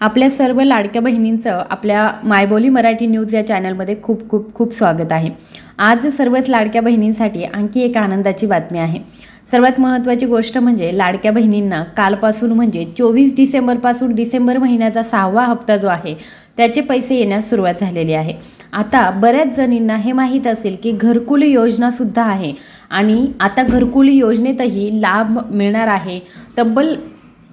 आपल्या सर्व लाडक्या बहिणींचं आपल्या मायबोली मराठी न्यूज या चॅनलमध्ये खूप खूप खूप स्वागत आहे. आज सर्वच लाडक्या बहिणींसाठी आणखी एक आनंदाची बातमी आहे. सर्वात महत्त्वाची गोष्ट म्हणजे लाडक्या बहिणींना कालपासून म्हणजे चोवीस डिसेंबरपासून डिसेंबर महिन्याचा सहावा हप्ता जो आहे त्याचे पैसे येण्यास सुरुवात झालेली आहे. आता बऱ्याच जणींना हे माहीत असेल की घरकुल योजनासुद्धा आहे आणि आता घरकुल योजनेतही लाभ मिळणार आहे. तब्बल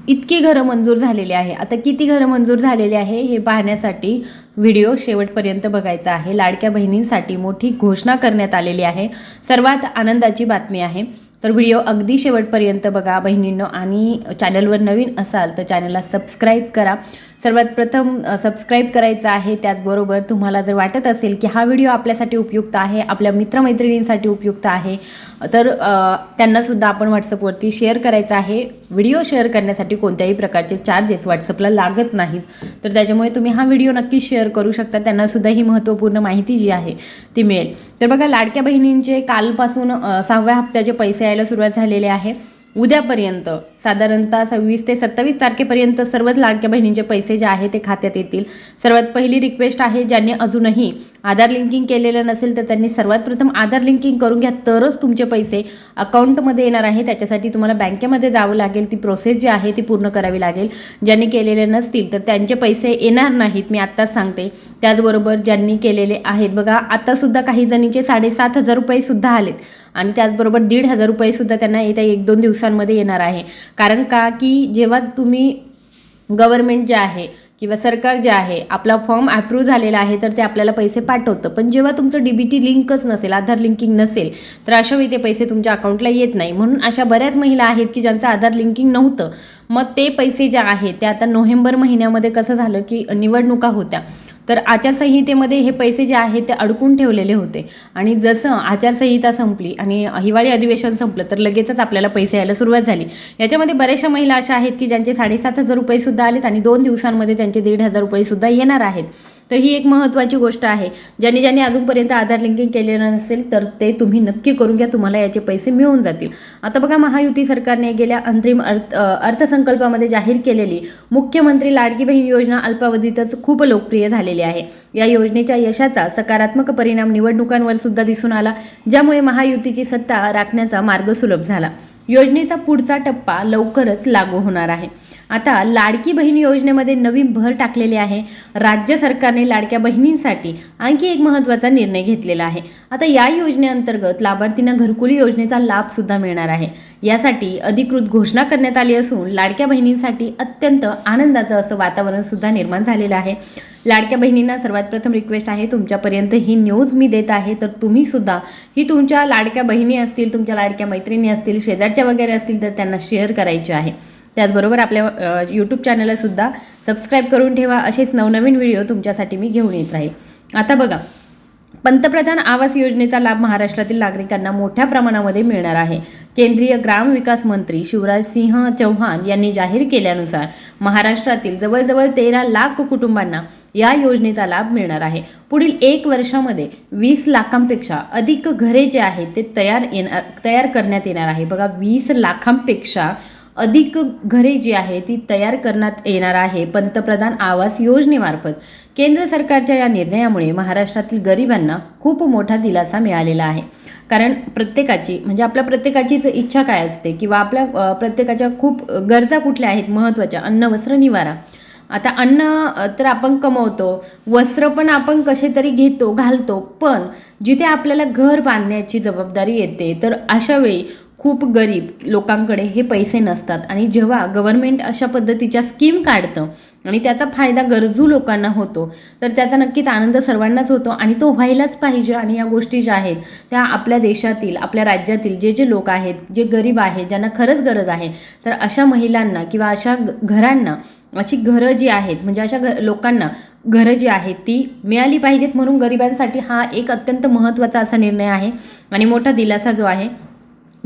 इतकी घरं मंजूर झालेली आहे. आता किती घरं मंजूर झालेली आहे हे पाहण्यासाठी व्हिडिओ शेवटपर्यंत बघायचा आहे. लाडक्या बहिणींसाठी मोठी घोषणा करण्यात आलेली आहे. सर्वात आनंदाची बातमी आहे. तर व्हिडिओ अगदी शेवटपर्यंत बघा बहिणींनो. आणि चॅनलवर नवीन असाल तर चॅनलला सबस्क्राईब करा. सर्वात प्रथम सबस्क्राईब करायचं आहे. त्याचबरोबर तुम्हाला जर वाटत असेल की हा व्हिडिओ आपल्यासाठी उपयुक्त आहे आपल्या मित्रमैत्रिणींसाठी उपयुक्त आहे तर त्यांनासुद्धा आपण व्हॉट्सअपवरती शेअर करायचा आहे. व्हिडिओ शेअर करण्यासाठी कोणत्याही प्रकारचे चार्जेस व्हॉट्सअपला लागत नाहीत. तर त्याच्यामुळे तुम्ही हा व्हिडिओ नक्की शेअर करू शकता. त्यांनासुद्धा ही महत्त्वपूर्ण माहिती जी आहे ती मिळेल. तर बघा लाडक्या बहिणींचे कालपासून सहाव्या हप्त्याचे पैसे यायला सुरुवात झालेली आहे. उद्यापर्यंत साधारणतः सव्वीस ते सत्तावीस तारखेपर्यंत सर्वच लाडक्या बहिणींचे पैसे जे आहे ते खात्यात येतील. सर्वात पहिली रिक्वेस्ट आहे ज्यांनी अजूनही आधार लिंकिंग केलेलं नसेल तर त्यांनी सर्वात प्रथम आधार लिंकिंग करून घ्या तरच तुमचे पैसे अकाउंटमध्ये येणार आहे. त्याच्यासाठी तुम्हाला बँकेमध्ये जावं लागेल. ती प्रोसेस जी आहे ती पूर्ण करावी लागेल. ज्यांनी केलेले नसतील तर त्यांचे पैसे येणार नाहीत. मी आत्ताच सांगते. त्याचबरोबर ज्यांनी केलेले आहेत बघा आत्तासुद्धा काही जणींचे साडेसात हजार रुपयेसुद्धा आलेत. आणि त्याचबरोबर दीड हजार रुपयेसुद्धा त्यांना येत्या एक दोन दिवसांमध्ये येणार आहे. कारण का? की जेव्हा तुम्ही गव्हर्मेंट जे आहे किंवा सरकार जे आहे आपला फॉर्म अप्रूव्ह झालेला आहे तर ते आपल्याला पैसे पाठवतं. पण जेव्हा तुमचं डी बी टी लिंकच नसेल आधार लिंकिंग नसेल तर अशा वेळी ते पैसे तुमच्या अकाउंटला येत नाही. म्हणून अशा बऱ्याच महिला आहेत की ज्यांचं आधार लिंकिंग नव्हतं. मग ते पैसे जे आहेत ते आता नोव्हेंबर महिन्यामध्ये कसं झालं की निवडणुका होत्या. तर आचारसंहितेमध्ये हे पैसे जे आहेत ते अडकून ठेवलेले होते. आणि जसं आचारसंहिता संपली आणि हिवाळी अधिवेशन संपलं तर लगेचच आपल्याला पैसे यायला सुरुवात झाली. याच्यामध्ये बऱ्याचशा महिला अशा आहेत की ज्यांचे साडेसात हजार रुपयेसुद्धा आलेत आणि दोन दिवसांमध्ये त्यांचे दीड हजार रुपयेसुद्धा येणार आहेत. तर ही एक महत्त्वाची गोष्ट आहे. ज्याने ज्यांनी अजूनपर्यंत आधार लिंकिंग केलेलं नसेल तर ते तुम्ही नक्की करून घ्या तुम्हाला याचे पैसे मिळून जातील. आता बघा महायुती सरकारने गेल्या अंतरिम अर्थ अर्थसंकल्पामध्ये जाहीर केलेली मुख्यमंत्री लाडकी बहीण योजना अल्पावधीतच खूप लोकप्रिय झालेली आहे. या योजनेच्या यशाचा सकारात्मक परिणाम निवडणुकांवर सुद्धा दिसून आला ज्यामुळे महायुतीची सत्ता राखण्याचा मार्ग सुलभ झाला. योजनेचा पुढचा टप्पा लवकरच लागू होणार आहे. आता लाडकी बहीण योजनेमध्ये नवीन भर टाकलेली आहे. राज्य सरकारने लाडक्या बहिणींसाठी आणखी एक महत्त्वाचा निर्णय घेतलेला आहे. आता या योजनेअंतर्गत लाभार्थींना घरकुली योजनेचा लाभसुद्धा मिळणार आहे. यासाठी अधिकृत घोषणा करण्यात आली असून लाडक्या बहिणींसाठी अत्यंत आनंदाचं असं वातावरणसुद्धा निर्माण झालेलं आहे. लाडक्या बहिणींना सर्वात प्रथम रिक्वेस्ट आहे तुमच्यापर्यंत ही न्यूज मी देत आहे तर तुम्ही सुद्धा ही तुमच्या लाडक्या बहिणी असतील तुमच्या लाडक्या मैत्रिणी असतील शेजारच्या वगैरे असतील तर त्यांना शेअर करायचे आहे. त्याचबरोबर आपल्या यूट्यूब चॅनलसुद्धा सबस्क्राईब करून ठेवा. असेच नवनवीन व्हिडिओ तुमच्यासाठी मी घेऊन येत राहील. आता बघा पंतप्रधान आवास योजनेचा लाभ महाराष्ट्रातील नागरिकांना मोठ्या प्रमाणामध्ये मिळणार आहे. केंद्रीय ग्राम विकास मंत्री शिवराज सिंह चौहान यांनी जाहीर केल्यानुसार महाराष्ट्रातील जवळजवळ तेरा लाख कुटुंबांना या योजनेचा लाभ मिळणार आहे. पुढील एक वर्षामध्ये वीस लाखांपेक्षा अधिक घरे जे आहेत ते तयार येणार तयार करण्यात येणार आहे. बघा वीस लाखांपेक्षा अधिक घरे जी आहे ती तयार करण्यात येणार आहे. पंतप्रधान आवास योजनेमार्फत केंद्र सरकारच्या या निर्णयामुळे महाराष्ट्रातील गरिबांना खूप मोठा दिलासा मिळालेला आहे. कारण प्रत्येकाची म्हणजे आपल्या प्रत्येकाचीच इच्छा काय असते किंवा आपल्या प्रत्येकाच्या खूप गरजा कुठल्या आहेत? महत्त्वाच्या. अन्न वस्त्र निवारा. आता अन्न तर आपण कमवतो. वस्त्र पण आपण कसे तरी घेतो घालतो. पण जिथे आपल्याला घर बांधण्याची जबाबदारी येते तर अशावेळी खूप गरीब लोकांकडे हे पैसे नसतात. आणि जेव्हा गव्हर्नमेंट अशा पद्धतीच्या स्कीम काढतं आणि त्याचा फायदा गरजू लोकांना होतो तर त्याचा नक्कीच आनंद सर्वांनाच होतो आणि तो व्हायलाच पाहिजे. आणि या गोष्टी ज्या आहेत त्या आपल्या देशातील आपल्या राज्यातील जे जे लोक आहेत जे गरीब आहेत ज्यांना खरंच गरज आहे तर अशा महिलांना किंवा अशा घरांना अशी घरं जी आहेत म्हणजे अशा घ लोकांना घरं जी आहेत ती मिळाली पाहिजेत. म्हणून गरिबांसाठी हा एक अत्यंत महत्त्वाचा असा निर्णय आहे आणि मोठा दिलासा जो आहे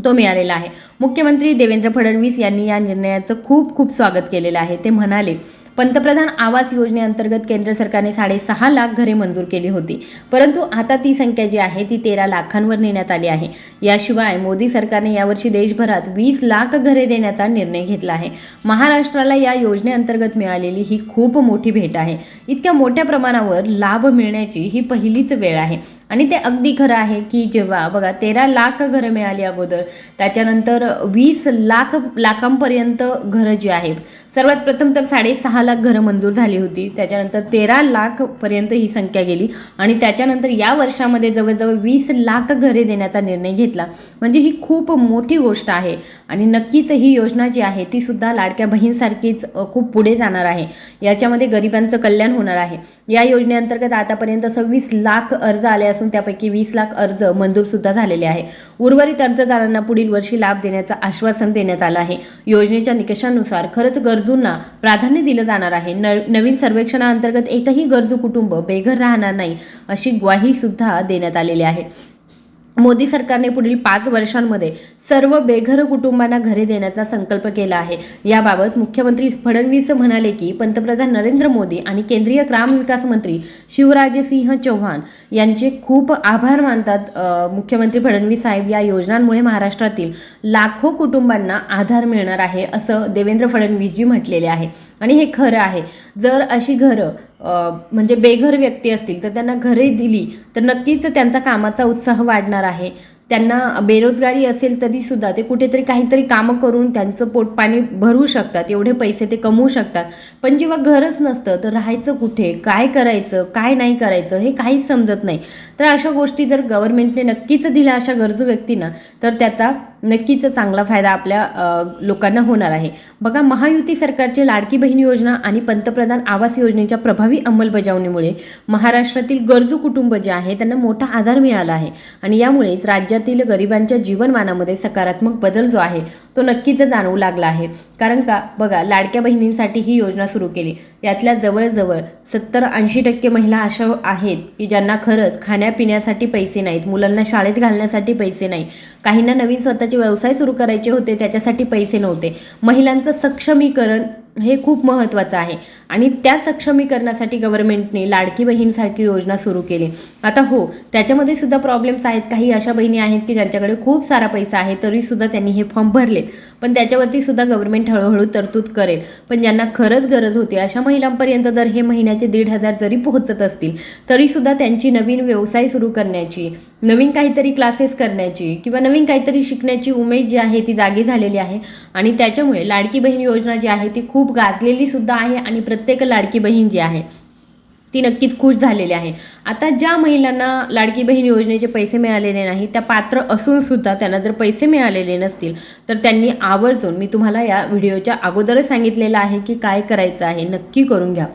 तो मिळालेला आहे. मुख्यमंत्री देवेंद्र फडणवीस यांनी या निर्णयाचं खूप खूप स्वागत केलेलं आहे. ते म्हणाले पंतप्रधान आवास योजनेअंतर्गत केंद्र सरकारने साडेसहा लाख घरे मंजूर केली होती. परंतु आता ती संख्या जी आहे ती तेरा लाखांवर नेण्यात आली आहे. याशिवाय मोदी सरकारने यावर्षी देशभरात वीस लाख घरे देण्याचा निर्णय घेतला आहे. महाराष्ट्राला या योजनेअंतर्गत मिळालेली ही खूप मोठी भेट आहे. इतक्या मोठ्या प्रमाणावर लाभ मिळण्याची ही पहिलीच वेळ आहे. आणि ते अगदी खरं आहे की जेव्हा बघा तेरा लाख घरं मिळाली अगोदर त्याच्यानंतर वीस लाख लाखांपर्यंत घरं जी आहेत सर्वात प्रथम तर साडेसहा लाख घरं मंजूर झाली होती त्याच्यानंतर तेरा लाखपर्यंत ही संख्या गेली आणि त्याच्यानंतर या वर्षामध्ये जवळजवळ वीस लाख घरे देण्याचा निर्णय घेतला. म्हणजे ही खूप मोठी गोष्ट आहे आणि नक्कीच ही योजना जी आहे ती सुद्धा लाडक्या बहीणसारखीच खूप पुढे जाणार आहे. याच्यामध्ये गरिबांचं कल्याण होणार आहे. या योजनेअंतर्गत आतापर्यंत सव्वीस लाख अर्ज आले असून त्यापैकी वीस लाख अर्ज मंजूर सुद्धा झालेले आहे. उर्वरित अर्जदारांना पुढील वर्षी लाभ देण्याचं आश्वासन देण्यात आलं आहे. योजनेच्या निकषानुसार खरंच गरजूंना प्राधान्य दिलं जाणार आहे. न नवीन सर्वेक्षणाअंतर्गत एकही गरजू कुटुंब बेघर राहणार नाही अशी ग्वाही सुद्धा देण्यात आलेली आहे. मोदी सरकारने पुढील पाच वर्षांमध्ये सर्व बेघर कुटुंबांना घरे देण्याचा संकल्प केला आहे. याबाबत मुख्यमंत्री फडणवीस म्हणाले की पंतप्रधान नरेंद्र मोदी आणि केंद्रीय ग्रामविकास मंत्री शिवराजसिंह चौहान यांचे खूप आभार मानतात मुख्यमंत्री फडणवीस साहेब. या योजनांमुळे महाराष्ट्रातील लाखो कुटुंबांना आधार मिळणार आहे असं देवेंद्र फडणवीसजी म्हटलेले आहे. आणि हे खरं आहे. जर अशी घरं म्हणजे बेघर व्यक्ती असतील तर त्यांना घरे दिली तर नक्कीच त्यांचा कामाचा उत्साह वाढणार आहे. त्यांना बेरोजगारी असेल तरी सुद्धा ते कुठेतरी काहीतरी कामं करून त्यांचं पोटपाणी भरू शकतात एवढे पैसे ते कमवू शकतात. पण जेव्हा घरच नसतं तर राहायचं कुठे? काय करायचं? काय नाही करायचं? हे काहीच समजत नाही. तर अशा गोष्टी जर गव्हर्नमेंटने नक्कीच दिल्या अशा गरजू व्यक्तींना तर त्याचा नक्कीच चांगला फायदा आपल्या लोकांना होणार आहे. बघा महायुती सरकारची लाडकी बहीण योजना आणि पंतप्रधान आवास योजनेच्या प्रभावी अंमलबजावणीमुळे महाराष्ट्रातील गरजू कुटुंब जे आहे त्यांना मोठा आधार मिळाला आहे. आणि यामुळेच राज्यातील गरिबांच्या जीवनमानामध्ये सकारात्मक बदल जो आहे तो नक्कीच जाणवू लागला आहे. कारण का बघा लाडक्या बहिणींसाठी ही योजना सुरू केली. यातल्या जवळजवळ सत्तर ऐंशी टक्के महिला अशा आहेत की ज्यांना खरंच खाण्यापिण्यासाठी पैसे नाहीत मुलांना शाळेत घालण्यासाठी पैसे नाही काहींना नवीन स्वतः स्वतःचे व्यवसाय सुरू करायचे होते त्याच्यासाठी पैसे नव्हते. महिलांचं सक्षमीकरण हे खूप महत्त्वाचं आहे. आणि त्या सक्षमीकरणासाठी गव्हर्नमेंटने लाडकी बहीणसारखी योजना सुरू केली. आता हो त्याच्यामध्ये सुद्धा प्रॉब्लेम्स आहेत. काही अशा बहिणी आहेत की ज्यांच्याकडे खूप सारा पैसा आहे तरी सुद्धा त्यांनी हे फॉर्म भरलेत. पण त्याच्यावरती सुद्धा गव्हर्नमेंट हळूहळू तरतूद करेल. पण ज्यांना खरंच गरज होती अशा महिलांपर्यंत जर हे महिन्याचे दीड हजार जरी पोहोचत असतील तरी सुद्धा त्यांची नवीन व्यवसाय सुरू करण्याची नवीन काहीतरी क्लासेस करण्याची किंवा नवीन काहीतरी शिकण्याची उमेद जी आहे ती जागी झालेली आहे. आणि त्याच्यामुळे लाडकी बहीण योजना जी आहे ती खूप गाजलेली सुद्धा आहे आणि प्रत्येक लाडकी बहीण जी आहे ती नक्कीच खुश झालेली आहे. आता ज्या महिलांना लाडकी बहीण योजनेचे पैसे मिळालेले नाही त्या पात्र असून सुद्धा त्यांना जर पैसे मिळालेले नसतील तर त्यांनी आवर्जून मी तुम्हाला या व्हिडिओच्या अगोदरच सांगितलेलं आहे की काय करायचं आहे नक्की करून घ्या.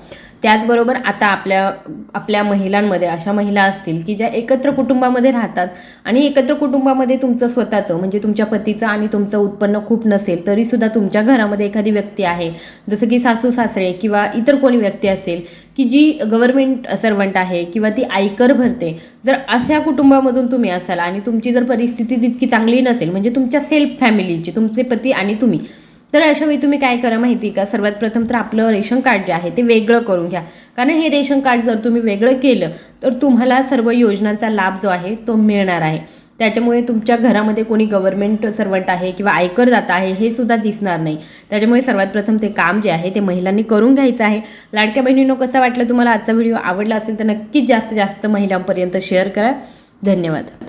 त्याचबरोबर आता आपल्या आपल्या महिलांमध्ये अशा महिला असतील की ज्या एकत्र कुटुंबामध्ये राहतात आणि एकत्र कुटुंबामध्ये तुमचं स्वतःचं म्हणजे तुमच्या पतीचं आणि तुमचं उत्पन्न खूप नसेल तरीसुद्धा तुमच्या घरामध्ये एखादी व्यक्ती आहे जसं की सासू सासरे किंवा इतर कोणी व्यक्ती असेल की जी गव्हर्नमेंट सर्वंट आहे किंवा ती आयकर भरते जर अशा कुटुंबामधून तुम्ही असाल आणि तुमची जर परिस्थिती तितकी चांगली नसेल म्हणजे तुमच्या सेल्फ फॅमिलीची तुमचे पती आणि तुम्ही तर अशावेळी तुम्ही काय करा माहिती का? सर्वात प्रथम तर आपलं रेशन कार्ड जे आहे ते वेगळं करून घ्या. कारण हे रेशन कार्ड जर तुम्ही वेगळं केलं तर तुम्हाला सर्व योजनांचा लाभ जो आहे तो मिळणार आहे. त्याच्यामुळे तुमच्या घरामध्ये कोणी गव्हर्नमेंट सर्वंट आहे किंवा आयकरदाता आहे हे सुद्धा दिसणार नाही. त्याच्यामुळे सर्वात प्रथम ते काम जे आहे ते महिलांनी करून घ्यायचं आहे. लाडक्या बहिणींनो कसं वाटलं तुम्हाला आजचा व्हिडिओ? आवडला असेल तर नक्कीच जास्तीत जास्त महिलांपर्यंत शेअर करा. धन्यवाद.